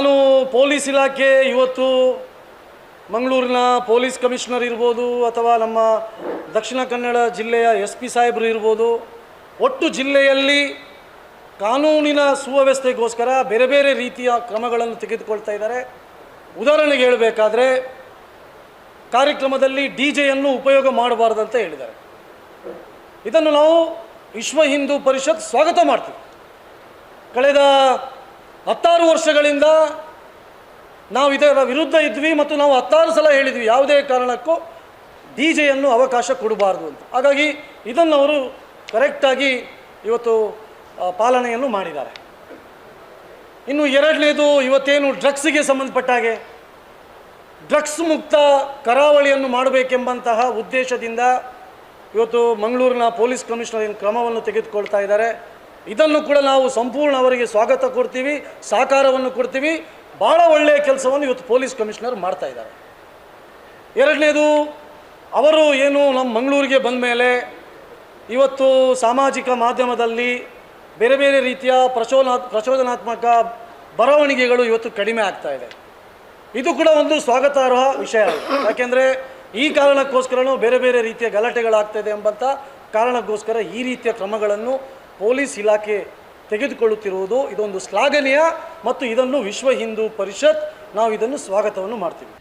ನಾನು ಪೊಲೀಸ್ ಇಲಾಖೆ, ಇವತ್ತು ಮಂಗಳೂರಿನ ಪೊಲೀಸ್ ಕಮಿಷನರ್ ಇರ್ಬೋದು ಅಥವಾ ನಮ್ಮ ದಕ್ಷಿಣ ಕನ್ನಡ ಜಿಲ್ಲೆಯ ಎಸ್ ಪಿ ಸಾಹೇಬರು ಇರ್ಬೋದು, ಒಟ್ಟು ಜಿಲ್ಲೆಯಲ್ಲಿ ಕಾನೂನಿನ ಸುವ್ಯವಸ್ಥೆಗೋಸ್ಕರ ಬೇರೆ ಬೇರೆ ರೀತಿಯ ಕ್ರಮಗಳನ್ನು ತೆಗೆದುಕೊಳ್ತಾ ಇದ್ದಾರೆ. ಉದಾಹರಣೆಗೆ ಹೇಳಬೇಕಾದ್ರೆ, ಕಾರ್ಯಕ್ರಮದಲ್ಲಿ ಡಿ ಜೆಯನ್ನು ಉಪಯೋಗ ಮಾಡಬಾರ್ದಂತ ಹೇಳಿದ್ದಾರೆ. ಇದನ್ನು ನಾವು ವಿಶ್ವ ಹಿಂದೂ ಪರಿಷತ್ ಸ್ವಾಗತ ಮಾಡ್ತೀವಿ. ಕಳೆದ ಹತ್ತಾರು ವರ್ಷಗಳಿಂದ ನಾವು ಇದರ ವಿರುದ್ಧ ಇದ್ವಿ ಮತ್ತು ನಾವು ಹತ್ತಾರು ಸಲ ಹೇಳಿದ್ವಿ ಯಾವುದೇ ಕಾರಣಕ್ಕೂ ಡಿ ಜೆಯನ್ನು ಅವಕಾಶ ಕೊಡಬಾರ್ದು ಅಂತ. ಹಾಗಾಗಿ ಇದನ್ನು ಅವರು ಕರೆಕ್ಟಾಗಿ ಇವತ್ತು ಪಾಲನೆಯನ್ನು ಮಾಡಿದ್ದಾರೆ. ಇನ್ನು ಎರಡನೇದು, ಇವತ್ತೇನು ಡ್ರಗ್ಸಿಗೆ ಸಂಬಂಧಪಟ್ಟ ಹಾಗೆ, ಡ್ರಗ್ಸ್ ಮುಕ್ತ ಕರಾವಳಿಯನ್ನು ಮಾಡಬೇಕೆಂಬಂತಹ ಉದ್ದೇಶದಿಂದ ಇವತ್ತು ಮಂಗಳೂರಿನ ಪೊಲೀಸ್ ಕಮಿಷನರ್ ಏನು ಕ್ರಮವನ್ನು ತೆಗೆದುಕೊಳ್ತಾ ಇದ್ದಾರೆ. ಇದನ್ನು ಕೂಡ ನಾವು ಸಂಪೂರ್ಣ ಅವರಿಗೆ ಸ್ವಾಗತ ಕೊಡ್ತೀವಿ ಸಹಕಾರವನ್ನು ಕೊಡ್ತೀವಿ. ಭಾಳ ಒಳ್ಳೆಯ ಕೆಲಸವನ್ನು ಇವತ್ತು ಪೊಲೀಸ್ ಕಮಿಷನರ್ ಮಾಡ್ತಾ ಇದ್ದಾರೆ. ಎರಡನೇದು, ಅವರು ಏನು ನಮ್ಮ ಮಂಗಳೂರಿಗೆ ಬಂದ ಮೇಲೆ ಇವತ್ತು ಸಾಮಾಜಿಕ ಮಾಧ್ಯಮದಲ್ಲಿ ಬೇರೆ ಬೇರೆ ರೀತಿಯ ಪ್ರಚೋದನಾ, ಪ್ರಚೋದನಾತ್ಮಕ ಬರವಣಿಗೆಗಳು ಇವತ್ತು ಕಡಿಮೆ ಆಗ್ತಾ ಇದೆ. ಇದು ಕೂಡ ಒಂದು ಸ್ವಾಗತಾರ್ಹ ವಿಷಯ ಯಾಕೆಂದರೆ ಈ ಕಾರಣಕ್ಕೋಸ್ಕರನೂ ಬೇರೆ ಬೇರೆ ರೀತಿಯ ಗಲಾಟೆಗಳಾಗ್ತಾಯಿದೆ ಎಂಬಂಥ ಕಾರಣಕ್ಕೋಸ್ಕರ ಈ ರೀತಿಯ ಕ್ರಮಗಳನ್ನು ಪೊಲೀಸ್ ಇಲಾಖೆ ತೆಗೆದುಕೊಳ್ಳುತ್ತಿರುವುದು ಇದೊಂದು ಶ್ಲಾಘನೀಯ ಮತ್ತು ಇದನ್ನು ವಿಶ್ವ ಹಿಂದೂ ಪರಿಷತ್ ನಾವು ಇದನ್ನು ಸ್ವಾಗತವನ್ನು ಮಾಡ್ತೀವಿ.